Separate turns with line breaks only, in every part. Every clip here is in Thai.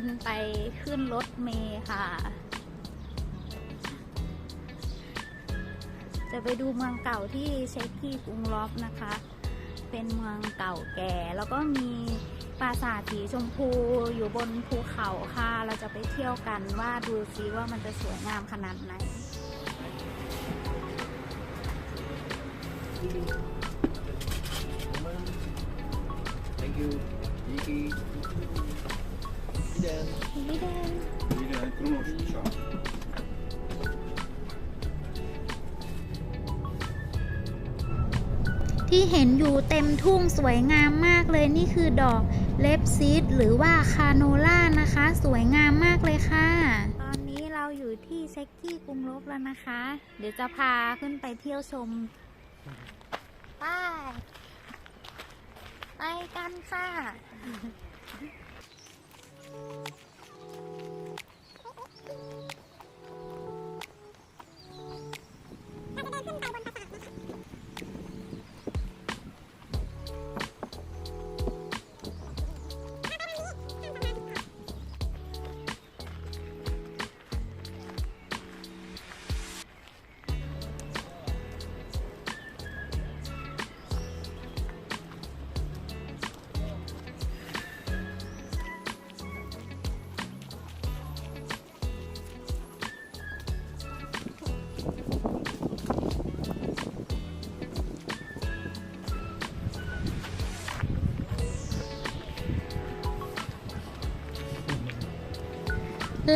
นไปขึ้นรถเมล์ค่ะ จะไปดูเมืองเก่าที่เช็คกี้กรุงลบนะคะ เป็นเมืองเก่าแก่ แล้วก็มีปราสาทสีชมพูอยู่บนภูเขาค่ะ เราจะไปเที่ยวกันว่าดูซิว่ามันจะสวยงามขนาดไหน ที่เห็นอยู่เต็มทุ่งสวยงามมากเลยนี่คือดอกเลปซีดหรือว่าคาโนล่านะคะ สวยงามมากเลยค่ะ ตอนนี้เราอยู่ที่เซ็กกี้กรุงลบแล้วนะคะ เดี๋ยวจะพาขึ้นไปเที่ยวชมไปไปกันค่ะ Thank you.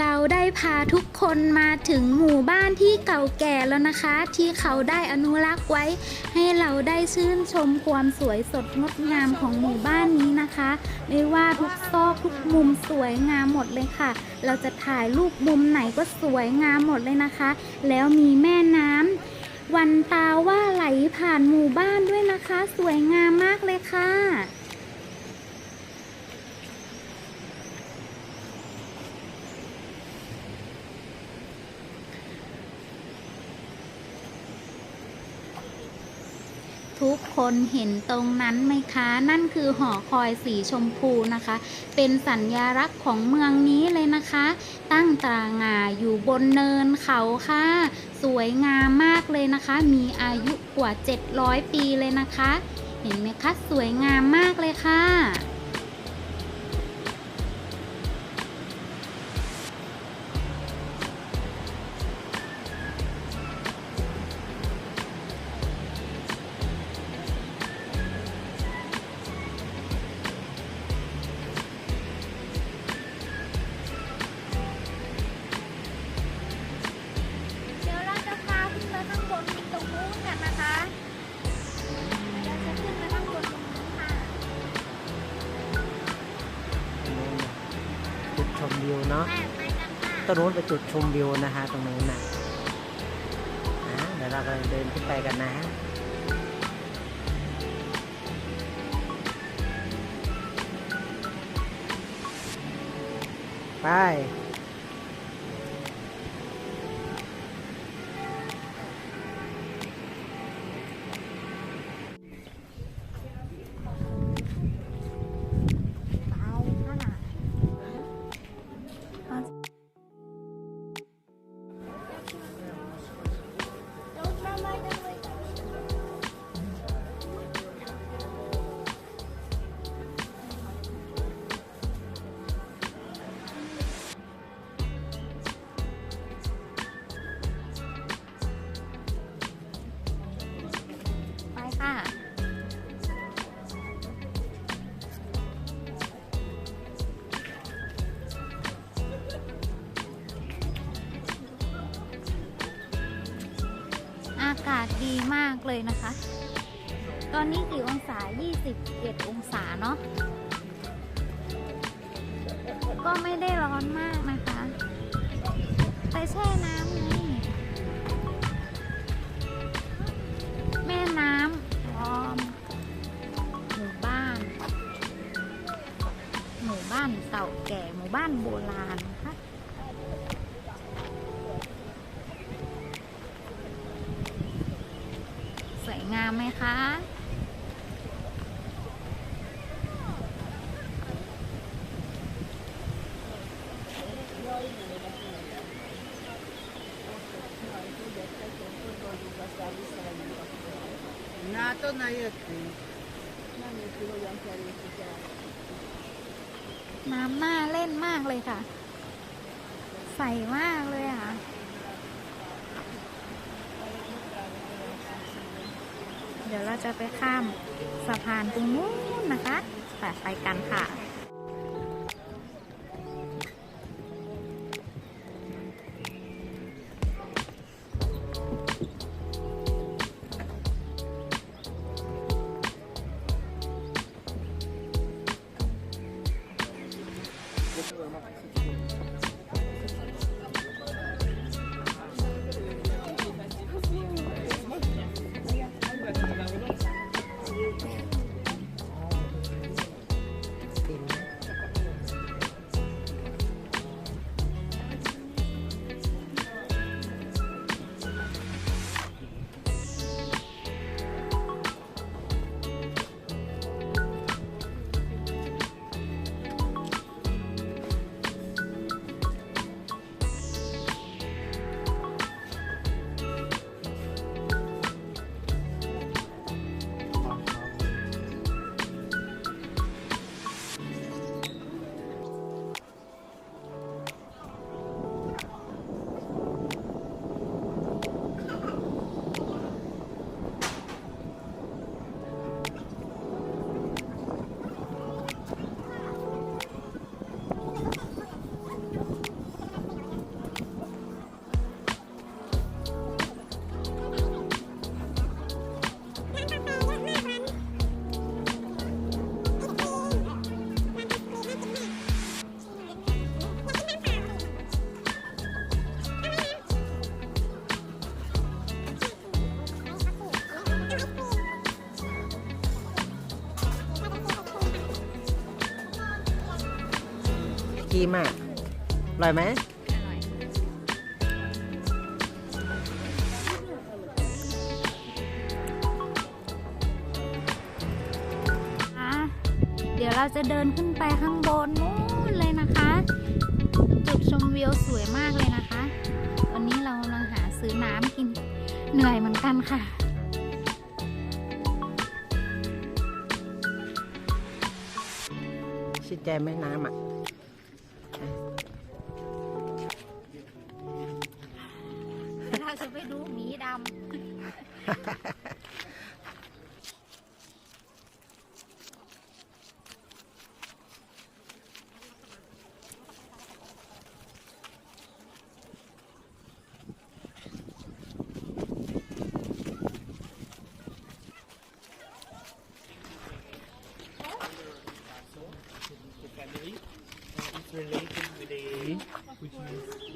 เราได้พาทุกคนมาถึงหมู่บ้านที่เก่าแก่แล้วนะคะ ที่เขาได้อนุรักษ์ไว้ ให้เราได้ชื่นชมความสวยสดงดงามของหมู่บ้านนี้นะคะ ไม่ว่าทุกซอกทุกมุมสวยงามหมดเลยค่ะ เราจะถ่ายรูปมุมไหนก็สวยงามหมดเลยนะคะ แล้วมีแม่น้ำวันตาว่าไหลผ่านหมู่บ้านด้วยนะคะ สวยงามมากเลยค่ะ ทุก คนเห็นตรงนั้นไหมคะ นั่นคือหอคอยสีชมพูนะคะ เป็นสัญญาลักษณ์ของเมืองนี้เลยนะคะ ตั้งตรางาอยู่บนเนินเขาค่ะ สวยงามมากเลยนะคะ มีอายุกว่า 700 ปีเลยนะคะ เห็นไหมคะ สวยงามมากเลยค่ะ เนาะแม่ไปกันค่ะ
ตรงนู้นเป็นจุดชมวิวนะฮะตรงนู้นนะอะเดี๋ยวเรากำลังเดินขึ้นไปกันนะไป
เลยนะคะ ตอนนี้กี่องศา 21 องศาเนาะ ก็ไม่ได้ร้อนมากนะคะ ไปแช่น้ำไงแม่น้ำพร้อมหมู่บ้าน หมู่บ้านเก่าแก่หมู่บ้านโบราณนะคะสวยงามไหมคะ เลยค่ะ ใสมากเลยค่ะ เดี๋ยวเราจะไปข้ามสะพานตรงนู้นนะคะแต่ไปกันค่ะ
กีมอะอร่อยไหม
อะเดี๋ยวเราจะเดินขึ้นไปข้างบนนู้นเลยนะคะ จุดชมวิวสวยมากเลยนะคะ วันนี้เรากำลังหาซื้อน้ำกิน เหนื่อยเหมือนกันค่ะ
ชื่นใจไหมน้ำอะ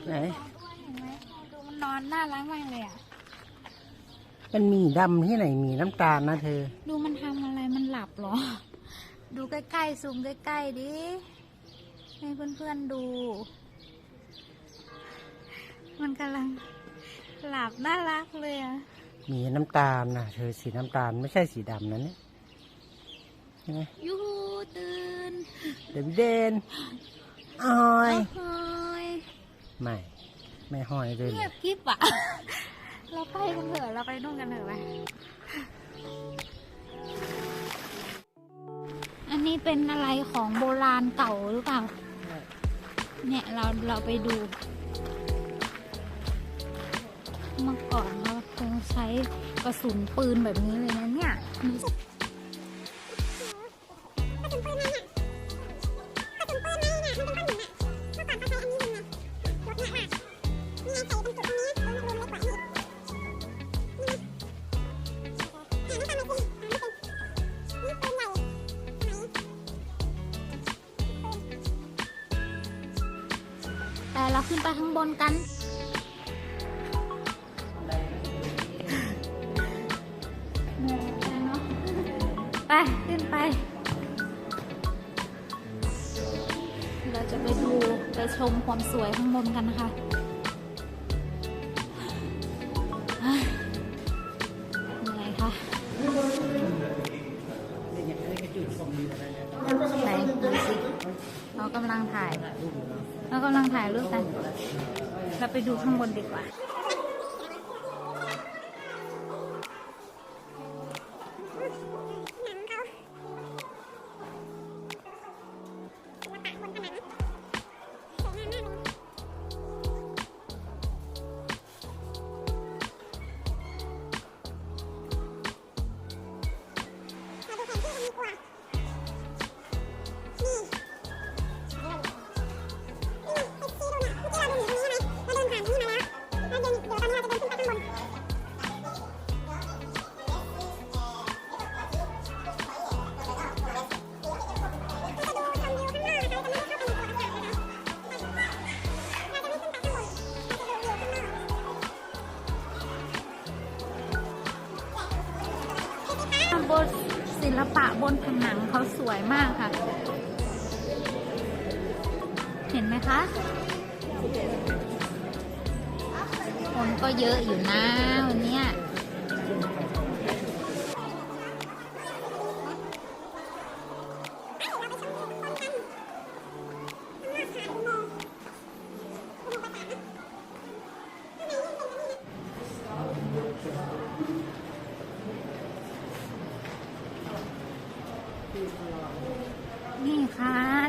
ไห
น
เห็นไหมดูมันนอนน่ารักมากเลยอะ
มันมีดำที่ไหนมีน้ำตาลนะเธอ
ดูมันทำอะไรมันหลับเหรอ ดูใกล้ๆซูมใกล้ๆดิ ให้เพื่อนๆดู มันกำลังหลับน่ารักเลยอะ
มีน้ำตาลนะเธอสีน้ำตาลไม่ใช่สีดำนะเนี่ยใช่ไหม
ยูฮูตื่น
เดนเดนอ้อย
โอ้ย
ไม่ ไม่ห้อยเลย
เงียบกิบอะ เราไปกันเถอะเราไปนู่นกันเถอะไปอันนี้เป็นอะไรของโบราณเก่าหรือเปล่า เนี่ยเราเราไปดู เมื่อก่อนเราคงใช้กระสุนปืนแบบนี้เลยนะเนี่ย เราจะไปดูไปชมความสวยข้างบนกันนะคะเฮ้ยเหนื่อยค่ะไหนดูสิเรากำลังถ่าย เรากำลังถ่ายรูปกัน เราไปดูข้างบนดีกว่า ลปะบนผนังเขาสวยมากค่ะ เห็นไหมคะ คนก็เยอะอยู่นะ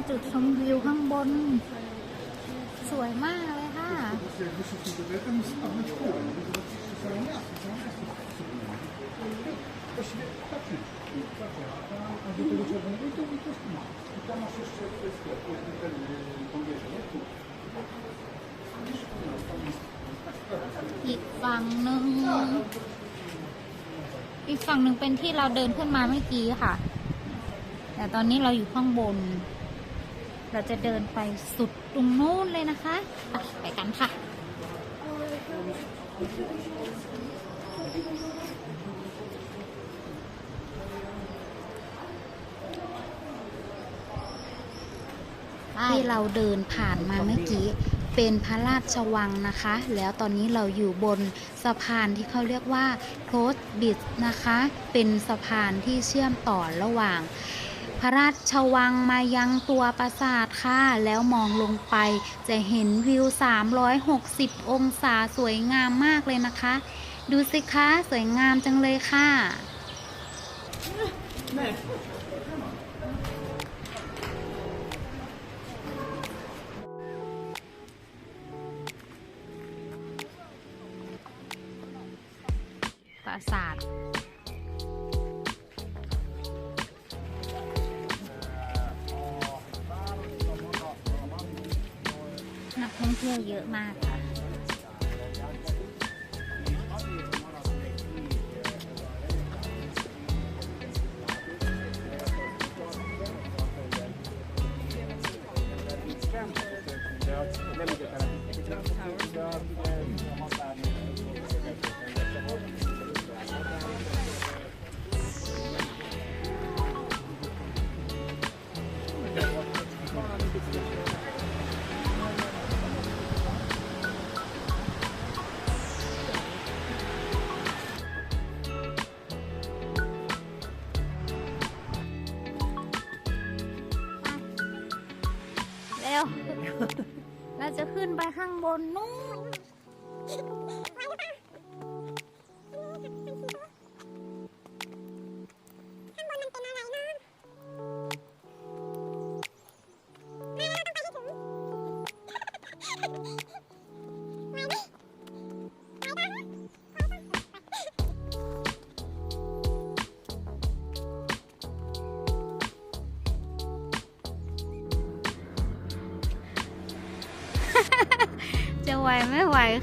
จุดชมวิวข้างบน สวยมากเลยค่ะ อีกฝั่งหนึ่งอีกฝั่งหนึ่งเป็นที่เราเดินขึ้นมาเมื่อกี้ค่ะ แต่ตอนนี้เราอยู่ข้างบน เราจะเดินไปสุดตรงนู้นเลยนะคะไปไปกันค่ะ ที่เราเดินผ่านมาเมื่อกี้เป็นพระราชวังนะคะ แล้วตอนนี้เราอยู่บนสะพานที่เขาเรียกว่าโคสบิดนะคะ เป็นสะพานที่เชื่อมต่อระหว่าง พระราชวังมายังตัวปราสาทค่ะ แล้วมองลงไป จะเห็นวิว 360 องศาสวยงามมากเลยนะคะ ดูสิคะ สวยงามจังเลยค่ะ ปราสาท ที่ยวเยอะมากค่ะเ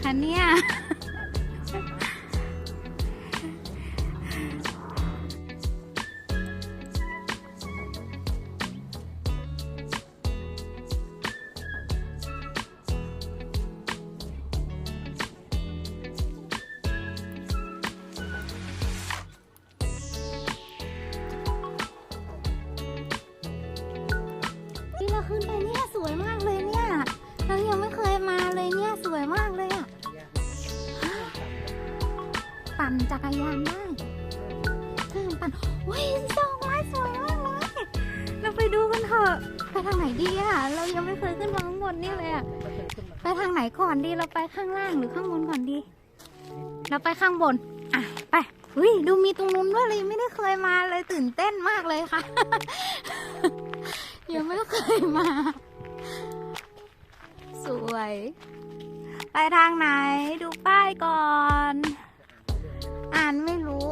คะเนี่ยที่เราขึ้นไปเนี่ย ยานได้เครื่องปั่นโอ้ยดอกไม้สวยมากเลย เราไปดูกันเถอะ ไปทางไหนดีอะเรายังไม่เคยขึ้นมาข้างบนนี่เลยอะไปทางไหนก่อนดี เราไปข้างล่างหรือข้างบนก่อนดี เราไปข้างบน อะ ไปอุ้ยดูมีตรงนู้นด้วยเลยไม่ได้เคยมาเลยตื่นเต้นมากเลยค่ะ ยังไม่เคยมา สวย ไปทางไหนดูป้ายก่อนานไม่รู้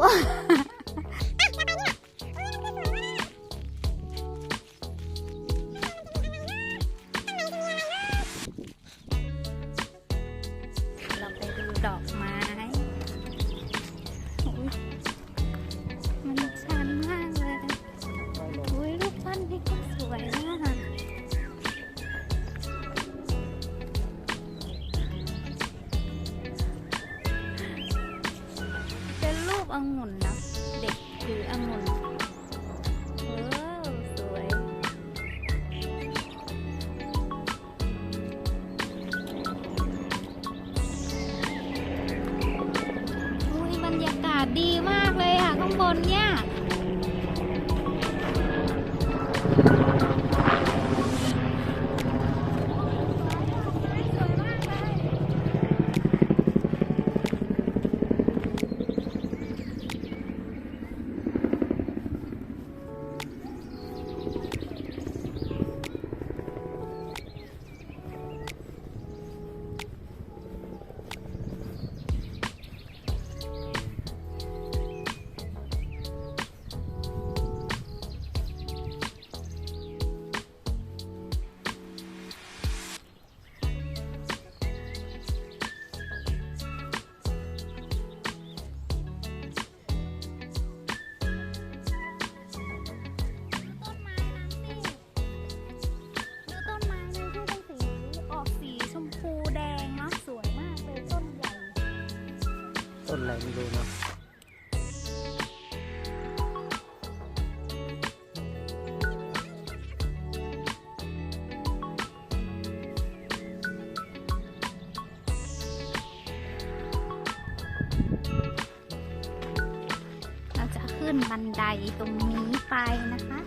ขึ้นบันไดตรงนี้ไปนะคะ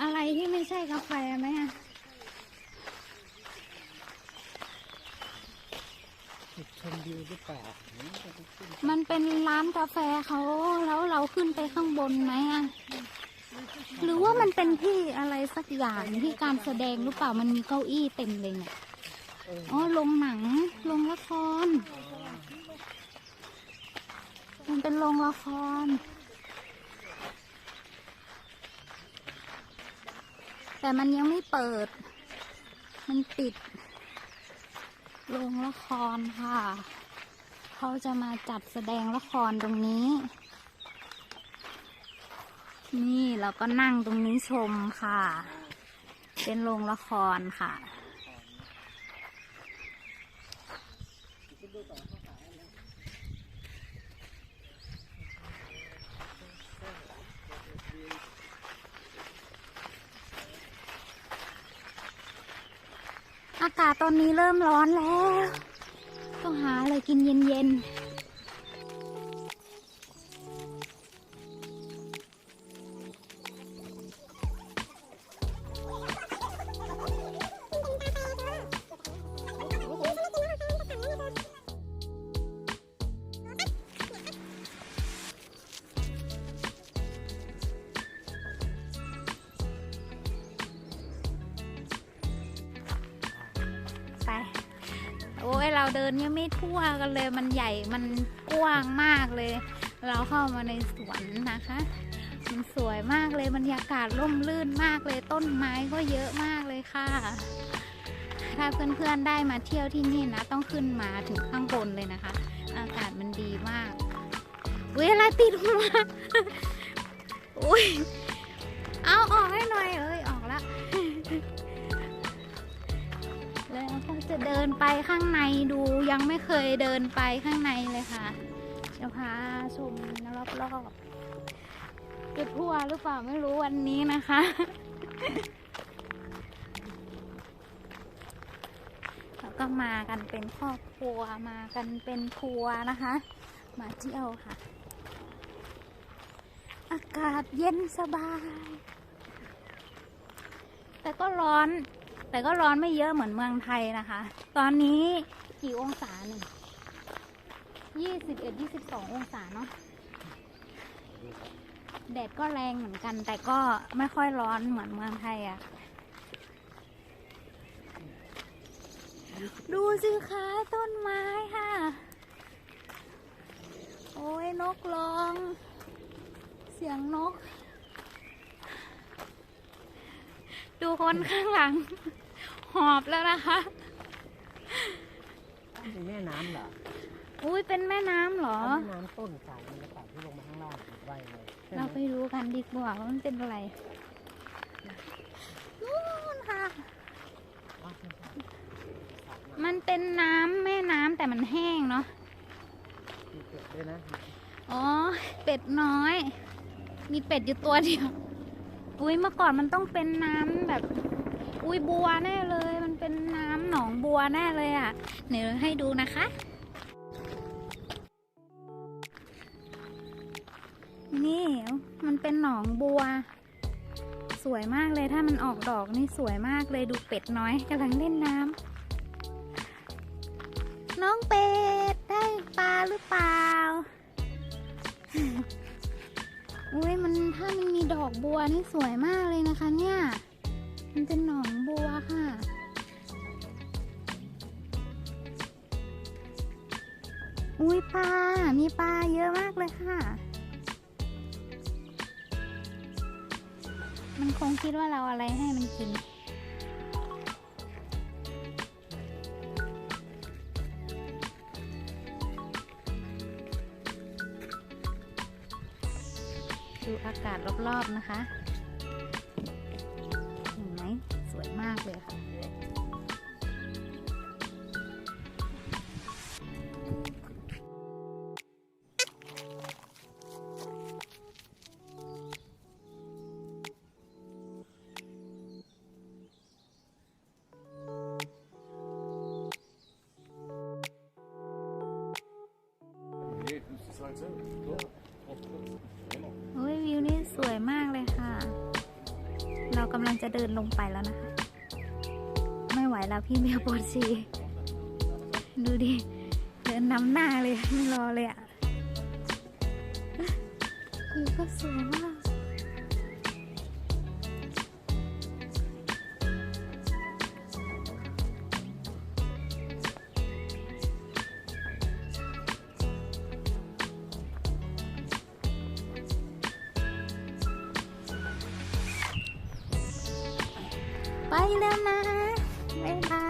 อะไรที่ไม่ใช่กาแฟไหมอะ
ชมวิวหรือเปล่า
มันเป็นร้านกาแฟเขาแล้วเราขึ้นไปข้างบนไหมอะหรือว่ามันเป็นที่อะไร สักอย่างที่การแสดงหรือเปล่ามันมีเก้าอี้เต็มเลยเนี่ยอ๋อโรงหนังโรงละคร มันเป็นโรงละคร แต่มันยังไม่เปิด มันปิดโรงละครค่ะ เขาจะมาจัดแสดงละครตรงนี้ นี่เราก็นั่งตรงนี้ชมค่ะ เป็นโรงละครค่ะ อากาศตอนนี้เริ่มร้อนแล้ว ต้องหาอะไรกินเย็นๆ เดินยังไม่ทั่วกันเลย มันใหญ่มันกว้างมากเลย เราเข้ามาในสวนนะคะมันสวยมากเลยบรรยากาศร่มรื่นมากเลยต้นไม้ก็เยอะมากเลยค่ะ ถ้าเพื่อนๆได้มาเที่ยวที่นี่นะ ต้องขึ้นมาถึงข้างบนเลยนะคะ อากาศมันดีมาก เวลาติดหัวอุ้ย เดินไปข้างในดูยังไม่เคยเดินไปข้างในเลยค่ะ จะพาชมรอบๆจะทั่วหรือเปล่าไม่รู้วันนี้นะคะ แล้วก็มากันเป็นครอบครัวมากันเป็นทัวร์นะคะ มาเที่ยวค่ะ อากาศเย็นสบาย แต่ก็ร้อน แต่ก็ร้อนไม่เยอะเหมือนเมืองไทยนะคะ ตอนนี้กี่องศาหนึ่งยี่สิบเอ็ดยี่สิบสององศาเนาะแดดก็แรงเหมือนกัน แต่ก็ไม่ค่อยร้อนเหมือนเมืองไทยอะ่ะ ดูสิคะต้นไม้ค่ะ โอ้ยนกร้อง เสียงนก ดูคนข้างหลัง หอบแล้วนะคะ
เป็นแม่น้ำเหรอ
อุ้ยเป็นแม่น้ำเหรอ
แม่น้ำต้นสายมันจะตัดที่ลงมาข้างล่างอีกไว้เลยใช่ไหม
เราไปดูกันดีกว่าว่ามันเป็นอะไร
เนู่
นค่ะ
อ๋อใช่ใช่สระน้
มันเป็นน้ำแม่น้ำแต่มันแห้งเนาะำ
มีเป็ดด้วยนะ
อ๋อ เป็ดน้อย มีเป็ดอยู่ตัวเดียว อุ้ยเมื่อก่อนมันต้องเป็นน้ำแบบ อุ้ยบัวแน่เลย มันเป็นน้ำหนองบัวแน่เลยอะ่ะเดี๋ยวให้ดูนะคะนี่มันเป็นหนองบัว สวยมากเลยถ้ามันออกดอกนี่สวยมากเลยดูเป็ดน้อยกำลังเล่นน้ำน้องเป็ดได้ปลาหรือเปล่า อุ้ยมันถ้ามันมีดอกบัวนี่สวยมากเลยนะคะ เนี่ย มันเป็นหนองบัวค่ะ อุ้ยปลา มีปลาเยอะมากเลยค่ะ มันคงคิดว่าเราอะไรให้มันกินาศรอบๆนะคะ จะเดินลงไปแล้วนะคะ ไม่ไหวแล้วพี่เมียปวดฉี่ดูดิ เดินนำหน้าเลย ไม่รอเลยอะ่ะคือก็สวยมาก ไปแล้วนะบ๊ายบาย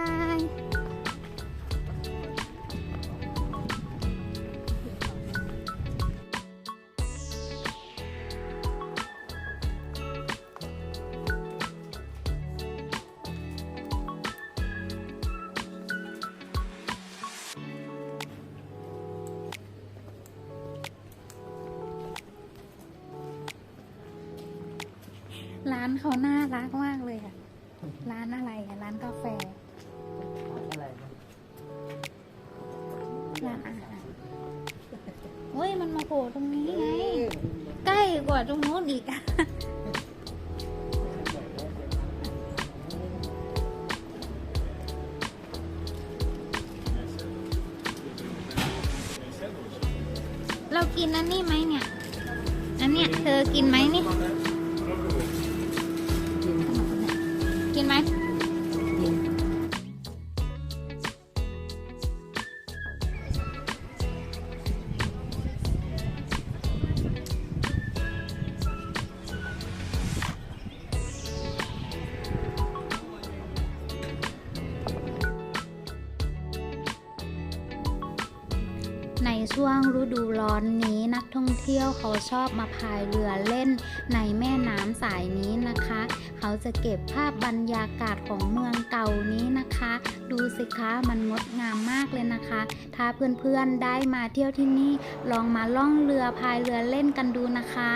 เรากินอัน
นี้
ไหมเนี่ย อันเนี้ยเธอกินไหมนี่ เขาชอบมาพายเรือเล่นในแม่น้ำสายนี้นะคะ เขาจะเก็บภาพบรรยากาศของเมืองเก่านี้นะคะ ดูสิคะมันงดงามมากเลยนะคะ ถ้าเพื่อนๆได้มาเที่ยวที่นี่ลองมาล่องเรือพายเรือเล่นกันดูนะคะ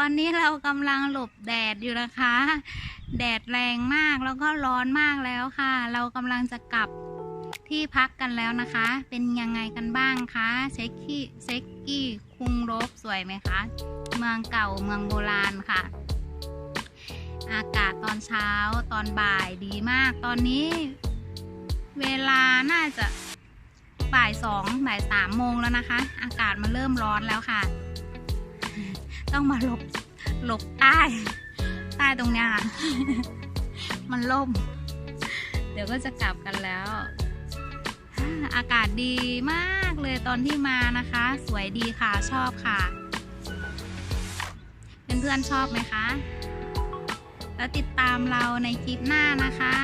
อนนี้เรากำลังหลบแดดอยู่นะคะ แดดแรงมากแล้วก็ร้อนมากแล้วค่ะ เรากำลังจะกลับที่พักกันแล้วนะคะ เป็นยังไงกันบ้างคะเซ็กกี้เซ็กกี้คุงโรบสวยไหมคะ เมืองเก่าเมืองโบราณค่ะ อากาศตอนเช้าตอนบ่ายดีมาก ตอนนี้ เวลาน่าจะบ่ายสองบ่ายสามโมงแล้วนะคะ อากาศมันเริ่มร้อนแล้วค่ะ ต้องมาหลบหลบใต้ ใต้ตรงเนี้ยค่ะมันล่ม เดี๋ยวก็จะกลับกันแล้ว อากาศดีมากเลยตอนที่มานะคะ สวยดีค่ะชอบค่ะ เพื่อนๆชอบไหมคะ แล้วติดตามเราในคลิปหน้านะคะ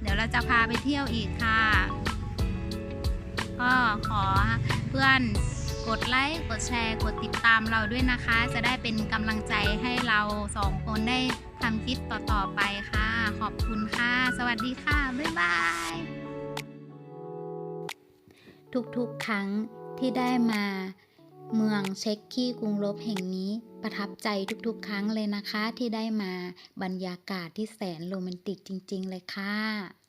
เดี๋ยวเราจะพาไปเที่ยวอีกค่ะ ก็ขอเพื่อน กดไลค์กดแชร์กดติดตามเราด้วยนะคะ จะได้เป็นกำลังใจให้เราสองคนได้ทำคลิปต่อๆไปค่ะ ขอบคุณค่ะ สวัสดีค่ะ บ๊ายบาย ทุกๆครั้งที่ได้มาเมืองเช็กกี้กรุงลบแห่งนี้ประทับใจทุกๆ ครั้งเลยนะคะ ที่ได้มาบรรยากาศที่แสนโรแมนติกจริง ๆ เลยค่ะ